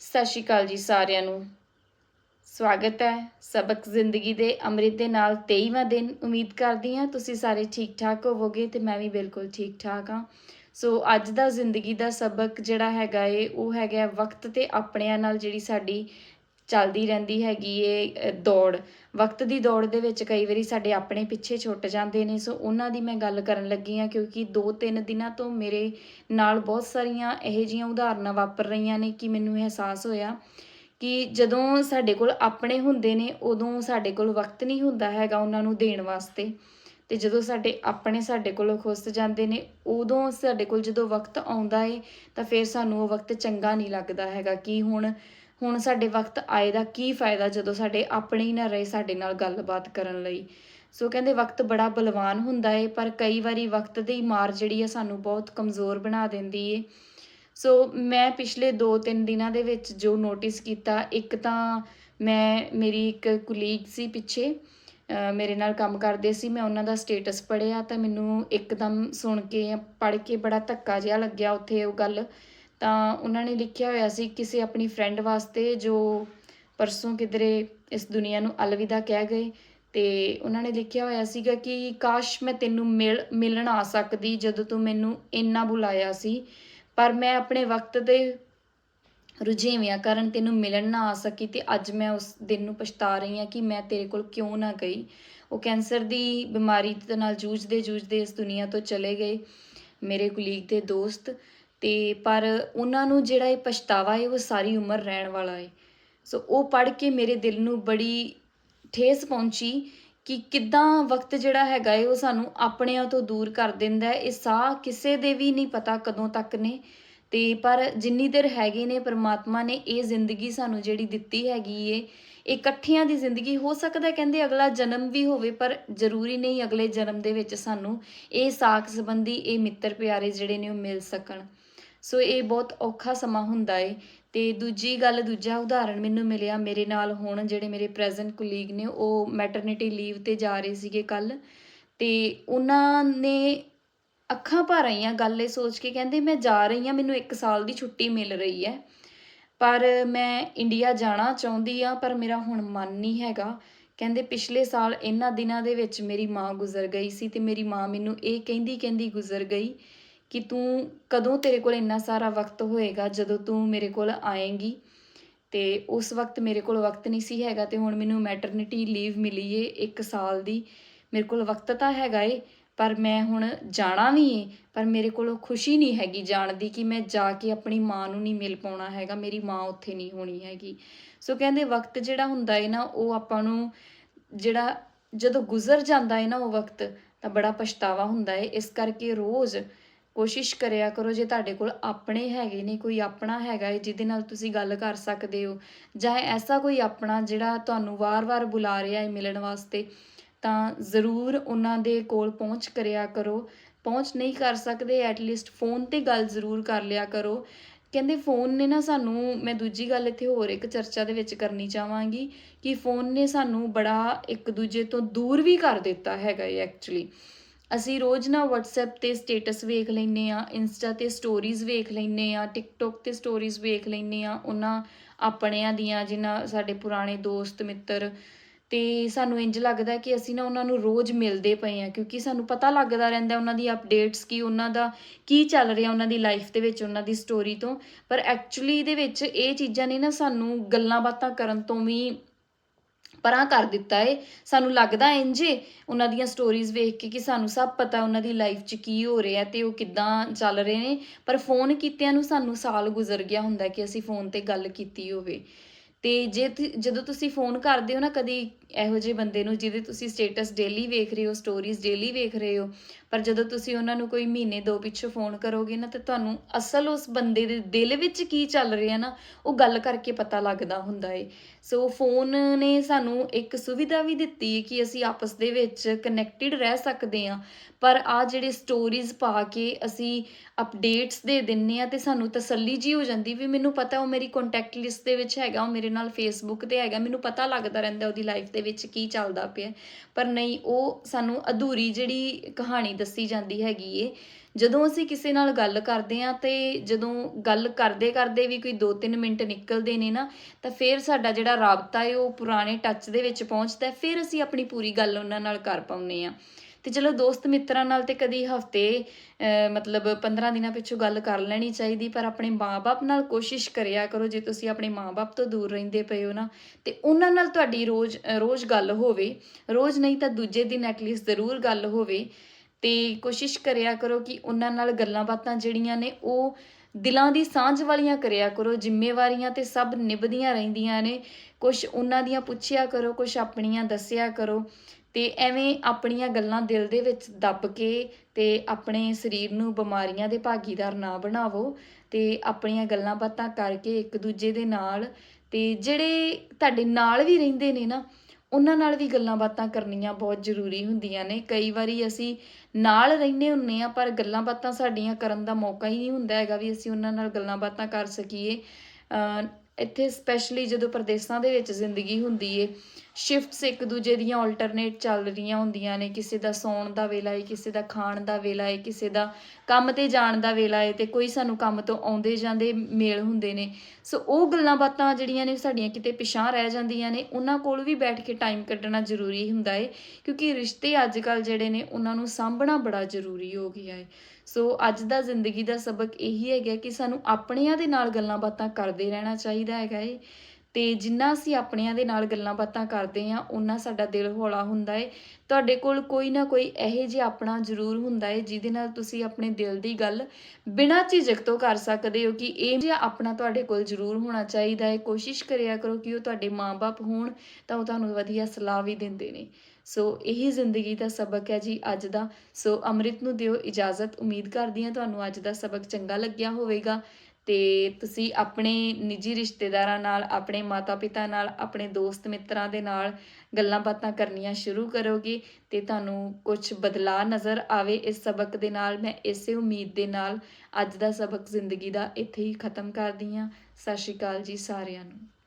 ਸਤਿ ਸ਼੍ਰੀ ਅਕਾਲ ਜੀ ਸਾਰਿਆਂ ਨੂੰ। ਸਵਾਗਤ ਹੈ ਸਬਕ ਜ਼ਿੰਦਗੀ ਦੇ ਅੰਮ੍ਰਿਤ ਦੇ ਨਾਲ 23ਵਾਂ ਦਿਨ। ਉਮੀਦ ਕਰਦੀ ਹਾਂ ਤੁਸੀਂ ਸਾਰੇ ਠੀਕ ਠਾਕ ਹੋਵੋਗੇ ਤੇ ਮੈਂ ਵੀ ਬਿਲਕੁਲ ਠੀਕ ਠਾਕ ਹਾਂ। ਸੋ ਅੱਜ ਦਾ ਜ਼ਿੰਦਗੀ ਦਾ ਸਬਕ ਜਿਹੜਾ ਹੈਗਾ ਏ, ਉਹ ਹੈਗਾ ਵਕਤ ਤੇ ਆਪਣਿਆਂ ਨਾਲ ਜਿਹੜੀ ਸਾਡੀ ਚੱਲਦੀ ਰਹਿੰਦੀ ਹੈਗੀ ਏ ਦੌੜ। ਵਕਤ ਦੀ ਦੌੜ ਦੇ ਵਿੱਚ ਕਈ ਵਾਰੀ ਸਾਡੇ ਆਪਣੇ ਪਿੱਛੇ ਛੁੱਟ ਜਾਂਦੇ ਨੇ, ਸੋ ਉਹਨਾਂ ਦੀ ਮੈਂ ਗੱਲ ਕਰਨ ਲੱਗੀ ਹਾਂ, ਕਿਉਂਕਿ 2-3 ਦਿਨਾਂ ਤੋਂ ਮੇਰੇ ਨਾਲ ਬਹੁਤ ਸਾਰੀਆਂ ਇਹੋ ਜਿਹੀਆਂ ਉਦਾਹਰਨਾਂ ਵਾਪਰ ਰਹੀਆਂ ਨੇ ਕਿ ਮੈਨੂੰ ਅਹਿਸਾਸ ਹੋਇਆ ਕਿ ਜਦੋਂ ਸਾਡੇ ਕੋਲ ਆਪਣੇ ਹੁੰਦੇ ਨੇ, ਉਦੋਂ ਸਾਡੇ ਕੋਲ ਵਕਤ ਨਹੀਂ ਹੁੰਦਾ ਹੈਗਾ ਉਹਨਾਂ ਨੂੰ ਦੇਣ ਵਾਸਤੇ। ਤੇ ਜਦੋਂ ਸਾਡੇ ਆਪਣੇ ਸਾਡੇ ਕੋਲੋਂ ਖੁੱਸ ਜਾਂਦੇ ਨੇ, ਉਦੋਂ ਸਾਡੇ ਕੋਲ ਜਦੋਂ ਵਕਤ ਆਉਂਦਾ ਏ, ਤਾਂ ਫਿਰ ਸਾਨੂੰ ਉਹ ਵਕਤ ਚੰਗਾ ਨਹੀਂ ਲੱਗਦਾ ਹੈਗਾ ਕਿ ਹੁਣ ਹੁਣ ਸਾਡੇ ਵਕਤ ਆਏ ਦਾ ਕੀ ਫਾਇਦਾ ਜਦੋਂ ਸਾਡੇ ਆਪਣੇ ਹੀ ਨਾ ਰਹੇ ਸਾਡੇ ਨਾਲ ਗੱਲਬਾਤ ਕਰਨ ਲਈ। ਸੋ ਕਹਿੰਦੇ ਵਕਤ ਬੜਾ ਬਲਵਾਨ ਹੁੰਦਾ ਏ, ਪਰ ਕਈ ਵਾਰੀ ਵਕਤ ਦੀ ਮਾਰ ਜਿਹੜੀ ਆ ਸਾਨੂੰ ਬਹੁਤ ਕਮਜ਼ੋਰ ਬਣਾ ਦਿੰਦੀ ਏ। ਸੋ ਮੈਂ ਪਿਛਲੇ 2-3 ਦਿਨਾਂ ਦੇ ਵਿੱਚ ਜੋ ਨੋਟਿਸ ਕੀਤਾ, ਇੱਕ ਤਾਂ ਮੈਂ, ਮੇਰੀ ਇੱਕ ਕੁਲੀਗ ਸੀ ਪਿੱਛੇ ਮੇਰੇ ਨਾਲ ਕੰਮ ਕਰਦੇ ਸੀ, ਮੈਂ ਉਹਨਾਂ ਦਾ ਸਟੇਟਸ ਪੜਿਆ ਤਾਂ ਮੈਨੂੰ ਇੱਕਦਮ ਸੁਣ ਕੇ ਪੜ੍ਹ ਕੇ ਬੜਾ ਧੱਕਾ ਜਿਹਾ ਲੱਗਿਆ ਉੱਥੇ ਉਹ ਗੱਲ। ਤਾਂ ਉਹਨਾਂ ਨੇ ਲਿਖਿਆ ਹੋਇਆ ਸੀ ਕਿਸੇ ਆਪਣੀ ਫਰੈਂਡ ਵਾਸਤੇ ਜੋ ਪਰਸੋਂ ਕਿਧਰੇ ਇਸ ਦੁਨੀਆ ਨੂੰ ਅਲਵਿਦਾ ਕਹਿ ਗਏ ਤੇ ਉਹਨਾਂ ਨੇ ਲਿਖਿਆ ਹੋਇਆ ਸੀਗਾ ਕਿ ਕਾਸ਼ ਮੈਂ ਤੈਨੂੰ ਮਿਲ, ਮਿਲਣ ਆ ਸਕਦੀ ਜਦੋਂ ਤੂੰ ਮੈਨੂੰ ਇੰਨਾ ਬੁਲਾਇਆ ਸੀ, ਪਰ ਮੈਂ ਆਪਣੇ ਵਕਤ ਦੇ ਰੁਝੇਵਿਆਂ ਕਾਰਨ ਤੈਨੂੰ ਮਿਲਣ ਨਾ ਆ ਸਕੀ ਤੇ ਅੱਜ ਮੈਂ ਉਸ ਦਿਨ ਨੂੰ ਪਛਤਾ ਰਹੀ ਹਾਂ ਕਿ ਮੈਂ ਤੇਰੇ ਕੋਲ ਕਿਉਂ ਨਾ ਗਈ। ਉਹ ਕੈਂਸਰ ਦੀ ਬਿਮਾਰੀ ਦੇ ਨਾਲ ਜੂਝਦੇ ਜੂਝਦੇ ਇਸ ਦੁਨੀਆ ਤੋਂ ਚਲੇ ਗਏ। ਮੇਰੇ ਕੁਲੀਗ ਦੇ ਦੋਸਤ ਅਤੇ ਪਰ ਉਹਨਾਂ ਨੂੰ ਜਿਹੜਾ ਇਹ ਪਛਤਾਵਾ ਹੈ ਉਹ ਸਾਰੀ ਉਮਰ ਰਹਿਣ ਵਾਲਾ ਹੈ ਸੋ ਉਹ ਪੜ੍ਹ ਕੇ ਮੇਰੇ ਦਿਲ ਨੂੰ ਬੜੀ ਠੇਸ ਪਹੁੰਚੀ ਕਿ ਕਿੱਦਾਂ ਵਕਤ ਜਿਹੜਾ ਹੈਗਾ ਏ, ਉਹ ਸਾਨੂੰ ਆਪਣਿਆਂ ਤੋਂ ਦੂਰ ਕਰ ਦਿੰਦਾ ਇਹ ਸਾਹ ਕਿਸੇ ਦੇ ਵੀ ਨਹੀਂ ਪਤਾ ਕਦੋਂ ਤੱਕ ਨੇ। ਤੇ ਪਰ ਜਿੰਨੀ ਦੇਰ ਹੈਗੇ ਨੇ ਪ੍ਰਮਾਤਮਾ ਨੇ, ਇਹ ਜ਼ਿੰਦਗੀ ਸਾਨੂੰ ਜਿਹੜੀ ਦਿੱਤੀ ਹੈਗੀ ਏ, ਇਹ ਇਕੱਠਿਆਂ ਦੀ ਜ਼ਿੰਦਗੀ ਹੋ ਸਕਦਾ ਕਹਿੰਦੇ ਅਗਲਾ ਜਨਮ ਵੀ ਹੋਵੇ, ਪਰ ਜ਼ਰੂਰੀ ਨਹੀਂ ਅਗਲੇ ਜਨਮ ਦੇ ਵਿੱਚ ਸਾਨੂੰ ਇਹ ਸਾਖ ਸੰਬੰਧੀ ਇਹ ਮਿੱਤਰ ਪਿਆਰੇ ਜਿਹੜੇ ਨੇ ਉਹ ਮਿਲ ਸਕਣ। ਸੋ ਇਹ ਬਹੁਤ ਔਖਾ ਸਮਾਂ ਹੁੰਦਾ ਏ। ਤੇ ਦੂਜੀ ਗੱਲ, ਦੂਜਾ ਉਦਾਹਰਣ ਮੈਨੂੰ ਮਿਲਿਆ ਮੇਰੇ ਨਾਲ ਹੁਣ ਜਿਹੜੇ ਮੇਰੇ ਪ੍ਰੈਜ਼ੈਂਟ ਕੁਲੀਗ ਨੇ, ਉਹ ਮੈਟਰਨਿਟੀ ਲੀਵ ਤੇ ਜਾ ਰਹੇ ਸੀਗੇ ਕੱਲ। ਤੇ ਉਹਨਾਂ ਨੇ ਅੱਖਾਂ ਭਰ ਆਈਆਂ ਗੱਲ ਇਹ ਸੋਚ ਕੇ, ਕਹਿੰਦੇ ਮੈਂ ਜਾ ਰਹੀ ਹਾਂ, ਮੈਨੂੰ 1 ਸਾਲ ਦੀ ਛੁੱਟੀ ਮਿਲ ਰਹੀ ਹੈ। ਪਰ ਮੈਂ ਇੰਡੀਆ ਜਾਣਾ ਚਾਹੁੰਦੀ ਆ ਪਰ ਮੇਰਾ ਹੁਣ ਮਨ ਨਹੀਂ ਹੈਗਾ। ਕਹਿੰਦੇ ਪਿਛਲੇ ਸਾਲ ਇਹਨਾਂ ਦਿਨਾਂ ਦੇ ਵਿੱਚ ਮੇਰੀ ਮਾਂ ਗੁਜ਼ਰ ਗਈ ਸੀ ਤੇ ਮੇਰੀ ਮਾਂ ਮੈਨੂੰ ਇਹ ਕਹਿੰਦੀ ਕਹਿੰਦੀ ਗੁਜ਼ਰ ਗਈ ਕਿ ਤੂੰ ਕਦੋਂ ਤੇਰੇ ਕੋਲ ਇੰਨਾ ਸਾਰਾ ਵਕਤ ਹੋਏਗਾ ਜਦੋਂ ਤੂੰ ਮੇਰੇ ਕੋਲ ਆਏਂਗੀ? ਤੇ ਉਸ ਵਕਤ ਮੇਰੇ ਕੋਲ ਵਕਤ ਨਹੀਂ ਸੀ ਹੈਗਾ ਤੇ ਹੁਣ ਮੈਨੂੰ ਮੈਟਰਨਿਟੀ ਲੀਵ ਮਿਲੀ ਏ 1 ਸਾਲ ਦੀ। ਮੇਰੇ ਕੋਲ ਵਕਤ ਤਾਂ ਹੈਗਾ ਏ, ਪਰ ਮੈਂ ਹੁਣ ਜਾਣਾ ਵੀ ਏ, ਪਰ ਮੇਰੇ ਕੋਲ ਖੁਸ਼ੀ ਨਹੀਂ ਹੈਗੀ ਜਾਣ ਦੀ ਕਿ ਮੈਂ ਜਾ ਕੇ ਆਪਣੀ ਮਾਂ ਨੂੰ ਨਹੀਂ ਮਿਲ ਪਾਉਣਾ ਹੈਗਾ, ਮੇਰੀ ਮਾਂ ਉੱਥੇ ਨਹੀਂ ਹੋਣੀ ਹੈਗੀ। ਸੋ ਕਹਿੰਦੇ ਵਕਤ ਜਿਹੜਾ ਹੁੰਦਾ ਏ ਨਾ, ਉਹ ਆਪਾਂ ਨੂੰ ਜਿਹੜਾ ਜਦੋਂ ਗੁਜ਼ਰ ਜਾਂਦਾ ਏ ਨਾ ਉਹ ਵਕਤ, ਤਾਂ ਬੜਾ ਪਛਤਾਵਾ ਹੁੰਦਾ ਏ। ਇਸ ਕਰਕੇ ਰੋਜ਼ ਕੋਸ਼ਿਸ਼ ਕਰਿਆ ਕਰੋ ਜੇ ਤੁਹਾਡੇ ਕੋਲ ਆਪਣੇ ਹੈਗੇ ਨੇ, ਕੋਈ ਆਪਣਾ ਹੈਗਾ ਹੈ ਜਿਹਦੇ ਨਾਲ ਤੁਸੀਂ ਗੱਲ ਕਰ ਸਕਦੇ ਹੋ, ਜਾਂ ਐਸਾ ਕੋਈ ਆਪਣਾ ਜਿਹੜਾ ਤੁਹਾਨੂੰ ਵਾਰ-ਵਾਰ ਬੁਲਾ ਰਿਹਾ ਏ ਮਿਲਣ ਵਾਸਤੇ, ਤਾਂ ਜ਼ਰੂਰ ਉਹਨਾਂ ਦੇ ਕੋਲ ਪਹੁੰਚ ਕਰਿਆ ਕਰੋ। ਪਹੁੰਚ ਨਹੀਂ ਕਰ ਸਕਦੇ ਐਟਲੀਸਟ ਫੋਨ ਤੇ ਗੱਲ ਜ਼ਰੂਰ ਕਰ ਲਿਆ ਕਰੋ। ਕਹਿੰਦੇ ਫੋਨ ਨੇ ਨਾ ਸਾਨੂੰ, ਮੈਂ ਦੂਜੀ ਗੱਲ ਇੱਥੇ ਹੋਰ ਇੱਕ ਚਰਚਾ ਦੇ ਵਿੱਚ ਕਰਨੀ ਚਾਹਾਂਗੀ, ਕਿ ਫੋਨ ਨੇ ਸਾਨੂੰ ਬੜਾ ਇੱਕ ਦੂਜੇ ਤੋਂ ਦੂਰ ਵੀ ਕਰ ਦਿੱਤਾ ਹੈਗਾ ਏ ਐਕਚੁਅਲੀ ਅਸੀਂ ਰੋਜ਼ ਨਾ WhatsApp ਤੇ ਸਟੇਟਸ ਵੇਖ ਲੈਨੇ ਆ ਇੰਸਟਾ ਤੇ ਸਟੋਰੀਜ਼ ਵੇਖ ਲੈਨੇ ਆ ਟਿਕਟੋਕ ਤੇ ਸਟੋਰੀਜ਼ ਵੇਖ ਲੈਨੇ ਆ ਉਹਨਾਂ ਆਪਣਿਆਂ ਦੀਆਂ ਜਿਨ੍ਹਾਂ ਸਾਡੇ ਪੁਰਾਣੇ ਦੋਸਤ, ਮਿੱਤਰ ਤੇ ਸਾਨੂੰ ਇੰਜ ਲੱਗਦਾ ਕਿ ਅਸੀਂ ਨਾ ਉਹਨਾਂ ਨੂੰ ਰੋਜ਼ ਮਿਲਦੇ ਪਏ ਆ ਕਿਉਂਕਿ ਸਾਨੂੰ ਪਤਾ ਲੱਗਦਾ ਰਹਿੰਦਾ ਉਹਨਾਂ ਦੀ ਅਪਡੇਟਸ ਕੀ, ਉਹਨਾਂ ਦਾ ਕੀ ਚੱਲ ਰਿਹਾ ਉਹਨਾਂ ਦੀ ਲਾਈਫ ਦੇ ਵਿੱਚ, ਉਹਨਾਂ ਦੀ ਸਟੋਰੀ ਤੋਂ। ਪਰ ਐਕਚੁਅਲੀ ਦੇ ਵਿੱਚ ਇਹ ਚੀਜ਼ਾਂ ਨੇ ਨਾ ਸਾਨੂੰ ਗੱਲਾਂ ਬਾਤਾਂ ਕਰਨ ਤੋਂ ਵੀ ਪਰਾਂ ਕਰ ਦਿੱਤਾ ਏ। ਸਾਨੂੰ ਲੱਗਦਾ ਇੰਜੇ ਉਹਨਾਂ ਦੀਆਂ ਸਟੋਰੀਜ਼ ਵੇਖ ਕੇ ਕਿ ਸਾਨੂੰ ਸਭ ਪਤਾ ਉਹਨਾਂ ਦੀ ਲਾਈਫ 'ਚ ਕੀ ਹੋ ਰਿਹਾ ਤੇ ਉਹ ਕਿੱਦਾਂ ਚੱਲ ਰਹੇ ਨੇ। ਪਰ ਫੋਨ ਕੀਤਿਆਂ ਨੂੰ ਸਾਨੂੰ ਸਾਲ ਗੁਜ਼ਰ ਗਿਆ ਹੁੰਦਾ ਕਿ ਅਸੀਂ ਫੋਨ ਤੇ ਗੱਲ ਕੀਤੀ ਹੋਵੇ। ਤੇ ਜੇ ਤੁ- ਜਦੋਂ ਤੁਸੀਂ ਫੋਨ ਕਰਦੇ ਹੋ ਨਾ ਕਦੀ ਇਹੋ ਜਿਹੇ ਬੰਦੇ ਨੂੰ ਜਿਹਦੇ ਤੁਸੀਂ ਸਟੇਟਸ ਡੇਲੀ ਵੇਖ ਰਹੇ ਹੋ ਸਟੋਰੀਜ਼ ਡੇਲੀ ਵੇਖ ਰਹੇ ਹੋ ਪਰ ਜਦੋਂ ਤੁਸੀਂ ਉਹਨਾਂ ਨੂੰ ਕੋਈ ਮਹੀਨੇ ਦੋ ਪਿੱਛੋਂ ਫੋਨ ਕਰੋਗੇ ਨਾ, ਤੇ ਤੁਹਾਨੂੰ ਅਸਲ ਉਸ ਬੰਦੇ ਦੇ ਦਿਲ ਵਿੱਚ ਕੀ ਚੱਲ ਰਿਹਾ ਨਾ, ਉਹ ਗੱਲ ਕਰਕੇ ਪਤਾ ਲੱਗਦਾ ਹੁੰਦਾ ਏ। ਸੋ ਫੋਨ ਨੇ ਸਾਨੂੰ ਇੱਕ ਸੁਵਿਧਾ ਵੀ ਦਿੱਤੀ ਕਿ ਅਸੀਂ ਆਪਸ ਦੇ ਵਿੱਚ ਕਨੈਕਟਿਡ ਰਹਿ ਸਕਦੇ ਹਾਂ ਪਰ ਆ ਜਿਹੜੇ ਸਟੋਰੀਜ਼ ਪਾ ਕੇ ਅਸੀਂ ਅਪਡੇਟਸ ਦੇ ਦਿੰਨੇ ਆ, ਤੇ ਸਾਨੂੰ ਤਸੱਲੀ ਜੀ ਹੋ ਜਾਂਦੀ ਵੀ ਮੈਨੂੰ ਪਤਾ ਉਹ ਮੇਰੀ ਕੰਟੈਕਟ ਲਿਸਟ ਦੇ ਵਿੱਚ ਹੈਗਾ, ਉਹ ਮੇਰੇ ਨਾਲ ਫੇਸਬੁੱਕ ਤੇ ਹੈਗਾ, ਮੈਨੂੰ ਪਤਾ ਲੱਗਦਾ ਰਹਿੰਦਾ ਉਹਦੀ ਲਾਈਫ ਦੇ ਵਿੱਚ ਕੀ ਚੱਲਦਾ ਪਿਆ। ਪਰ ਨਹੀਂ, ਉਹ ਸਾਨੂੰ ਅਧੂਰੀ ਜਿਹੜੀ ਕਹਾਣੀ ਦੱਸੀ ਜਾਂਦੀ ਹੈਗੀ ਏ। ਜਦੋਂ ਅਸੀਂ ਕਿਸੇ ਨਾਲ ਗੱਲ ਕਰਦੇ ਆ ਤੇ ਜਦੋਂ ਗੱਲ ਕਰਦੇ ਕਰਦੇ ਵੀ ਕੋਈ 2-3 ਮਿੰਟ ਨਿਕਲਦੇ ਨੇ ਨਾ, ਤਾਂ ਫਿਰ ਸਾਡਾ ਜਿਹੜਾ ਰਾਬਤਾ ਹੈ ਉਹ ਪੁਰਾਣੇ ਟੱਚ ਦੇ ਵਿੱਚ ਪਹੁੰਚਦਾ ਫਿਰ ਅਸੀਂ ਆਪਣੀ ਪੂਰੀ ਗੱਲ ਉਹਨਾਂ ਨਾਲ ਕਰ ਪਾਉਂਦੇ ਆ ਤੇ ਚਲੋ ਦੋਸਤ ਮਿੱਤਰਾਂ ਨਾਲ ਤੇ ਕਦੀ ਹਫ਼ਤੇ ਮਤਲਬ 15 ਦਿਨਾਂ ਪਿੱਛੋਂ ਗੱਲ ਕਰ ਲੈਣੀ ਚਾਹੀਦੀ, ਪਰ ਆਪਣੇ ਮਾਪੇ ਨਾਲ ਕੋਸ਼ਿਸ਼ ਕਰਿਆ ਕਰੋ, ਜੇ ਤੁਸੀਂ ਆਪਣੇ ਮਾਪੇ ਤੋਂ ਦੂਰ ਰਹਿੰਦੇ ਪਏ ਹੋ ਨਾ, ਤੇ ਉਹਨਾਂ ਨਾਲ ਤੁਹਾਡੀ ਰੋਜ਼ ਰੋਜ਼ ਗੱਲ ਹੋਵੇ। ਰੋਜ਼ ਨਹੀਂ ਤਾਂ ਦੂਜੇ ਦਿਨ ਐਟਲੀਸਟ ਜ਼ਰੂਰ ਗੱਲ ਹੋਵੇ। ਤੇ ਕੋਸ਼ਿਸ਼ ਕਰਿਆ ਕਰੋ ਕਿ ਉਹਨਾਂ ਨਾਲ ਗੱਲਾਂ ਬਾਤਾਂ ਜਿਹੜੀਆਂ ਨੇ ਉਹ ਦਿਲਾਂ ਦੀ ਸਾਂਝ ਵਾਲੀਆਂ ਕਰਿਆ ਕਰੋ, ਜ਼ਿੰਮੇਵਾਰੀਆਂ ਤੇ ਸਭ ਨਿਭਦੀਆਂ ਰਹਿੰਦੀਆਂ ਨੇ। ਕੁਝ ਉਹਨਾਂ ਦੀਆਂ ਪੁੱਛਿਆ ਕਰੋ ਕੁਝ ਆਪਣੀਆਂ ਦੱਸਿਆ ਕਰੋ ਤੇ ਐਵੇਂ ਆਪਣੀਆਂ ਗੱਲਾਂ ਦਿਲ ਦੇ ਵਿੱਚ ਦੱਬ ਕੇ ਤੇ ਆਪਣੇ ਸਰੀਰ ਨੂੰ ਬਿਮਾਰੀਆਂ ਦੇ ਭਾਗੀਦਾਰ ਨਾ ਬਣਾਵੋ ਤੇ ਆਪਣੀਆਂ ਗੱਲਾਂ ਬਾਤਾਂ ਕਰਕੇ ਇੱਕ ਦੂਜੇ ਦੇ ਨਾਲ ਤੇ ਜਿਹੜੇ ਤੁਹਾਡੇ ਨਾਲ ਵੀ ਰਹਿੰਦੇ ਨੇ ਨਾ ਉਹਨਾਂ ਨਾਲ ਵੀ ਗੱਲਾਂ ਬਾਤਾਂ ਕਰਨੀਆਂ ਬਹੁਤ ਜ਼ਰੂਰੀ ਹੁੰਦੀਆਂ ਨੇ। ਕਈ ਵਾਰੀ ਅਸੀਂ ਨਾਲ ਰਹਿੰਦੇ ਹੁੰਨੇ ਆ ਪਰ ਗੱਲਾਂ ਬਾਤਾਂ ਸਾਡੀਆਂ ਕਰਨ ਦਾ ਮੌਕਾ ਹੀ ਨਹੀਂ ਹੁੰਦਾ ਹੈਗਾ ਵੀ ਅਸੀਂ ਉਹਨਾਂ ਨਾਲ ਗੱਲਾਂ ਬਾਤਾਂ ਕਰ ਸਕੀਏ। ਇੱਥੇ ਸਪੈਸ਼ਲੀ ਜਦੋਂ ਪ੍ਰਦੇਸਾਂ ਦੇ ਵਿੱਚ ਜ਼ਿੰਦਗੀ ਹੁੰਦੀ ਏ ਸ਼ਿਫਟਸ ਇੱਕ ਦੂਜੇ ਦੀਆਂ ਆਲਟਰਨੇਟ ਚੱਲ ਰਹੀਆਂ ਹੁੰਦੀਆਂ ਨੇ, ਕਿਸੇ ਦਾ ਸੌਣ ਦਾ ਵੇਲਾ ਹੈ ਕਿਸੇ ਦਾ ਖਾਣ ਦਾ ਵੇਲਾ ਹੈ ਕਿਸੇ ਦਾ ਕੰਮ ਤੇ ਜਾਣ ਦਾ ਵੇਲਾ ਹੈ ਤੇ ਕੋਈ ਸਾਨੂੰ ਕੰਮ ਤੋਂ ਆਉਂਦੇ ਜਾਂਦੇ ਮੇਲ ਹੁੰਦੇ ਨੇ। ਸੋ ਉਹ ਗੱਲਾਂ ਬਾਤਾਂ ਜਿਹੜੀਆਂ ਨੇ ਸਾਡੀਆਂ ਕਿਤੇ ਪਿਛਾਂ ਰਹਿ ਜਾਂਦੀਆਂ ਨੇ, ਉਹਨਾਂ ਕੋਲ ਵੀ ਬੈਠ ਕੇ ਟਾਈਮ ਕੱਢਣਾ ਜ਼ਰੂਰੀ ਹੁੰਦਾ ਹੈ ਕਿਉਂਕਿ ਰਿਸ਼ਤੇ ਅੱਜ ਕੱਲ ਜਿਹੜੇ ਨੇ ਉਹਨਾਂ ਨੂੰ ਸਾਂਭਣਾ ਬੜਾ ਜ਼ਰੂਰੀ ਹੋ ਗਿਆ ਏ। ਸੋ ਅੱਜ ਦਾ ਜ਼ਿੰਦਗੀ ਦਾ ਸਬਕ ਇਹੀ ਹੈਗਾ ਕਿ ਸਾਨੂੰ ਆਪਣਿਆਂ ਦੇ ਨਾਲ ਗੱਲਾਂ ਬਾਤਾਂ ਕਰਦੇ ਰਹਿਣਾ ਚਾਹੀਦਾ ਹੈਗਾ ਏ। ਤੇ ਜਿੰਨਾ ਅਸੀਂ ਆਪਣਿਆਂ ਦੇ ਨਾਲ ਗੱਲਾਂ ਬਾਤਾਂ ਕਰਦੇ ਆ ਉਹਨਾਂ ਸਾਡਾ ਦਿਲ ਹੌਲਾ ਹੁੰਦਾ ਏ। ਤੁਹਾਡੇ ਕੋਲ ਕੋਈ ਨਾ ਕੋਈ ਇਹੋ ਜਿਹਾ ਆਪਣਾ ਜ਼ਰੂਰ ਹੁੰਦਾ ਏ, ਜਿਹਦੇ ਨਾਲ ਤੁਸੀਂ ਆਪਣੇ ਦਿਲ ਦੀ ਗੱਲ ਬਿਨਾਂ ਝਿਜਕ ਤੋਂ ਕਰ ਸਕਦੇ ਹੋ ਕਿ ਇਹ ਜਿਹਾ ਆਪਣਾ ਤੁਹਾਡੇ ਕੋਲ ਜ਼ਰੂਰ ਹੋਣਾ ਚਾਹੀਦਾ ਏ। ਕੋਸ਼ਿਸ਼ ਕਰਿਆ ਕਰੋ ਕਿ ਉਹ ਤੁਹਾਡੇ ਮਾਪੇ ਹੋਣ, ਤਾਂ ਉਹ ਤੁਹਾਨੂੰ ਵਧੀਆ ਸਲਾਹ ਵੀ ਦਿੰਦੇ ਨੇ। ਸੋ ਇਹੀ ਜ਼ਿੰਦਗੀ ਦਾ ਸਬਕ ਹੈ ਜੀ ਅੱਜ ਦਾ। ਸੋ ਅੰਮ੍ਰਿਤ ਨੂੰ ਦਿਓ ਇਜਾਜ਼ਤ। ਉਮੀਦ ਕਰਦੀ ਹਾਂ ਤੁਹਾਨੂੰ ਅੱਜ ਦਾ ਸਬਕ ਚੰਗਾ ਲੱਗਿਆ ਹੋਵੇਗਾ। ਤੇ ਤੁਸੀਂ ਆਪਣੇ ਨਿੱਜੀ ਰਿਸ਼ਤੇਦਾਰਾਂ ਨਾਲ, ਆਪਣੇ ਮਾਤਾ-ਪਿਤਾ ਨਾਲ, ਆਪਣੇ ਦੋਸਤ ਮਿੱਤਰਾਂ ਦੇ ਨਾਲ ਗੱਲਾਂ ਬਾਤਾਂ ਕਰਨੀਆਂ ਸ਼ੁਰੂ ਕਰੋਗੇ ਤੇ ਤੁਹਾਨੂੰ ਕੁਝ ਬਦਲਾਅ ਨਜ਼ਰ ਆਵੇ ਇਸ ਸਬਕ ਦੇ ਨਾਲ। ਮੈਂ ਇਸੇ ਉਮੀਦ ਦੇ ਨਾਲ ਅੱਜ ਦਾ ਸਬਕ ਜ਼ਿੰਦਗੀ ਦਾ ਇੱਥੇ ਹੀ ਖਤਮ ਕਰਦੀ ਹਾਂ। ਸਤਿ ਸ਼੍ਰੀ ਅਕਾਲ ਜੀ ਸਾਰਿਆਂ ਨੂੰ।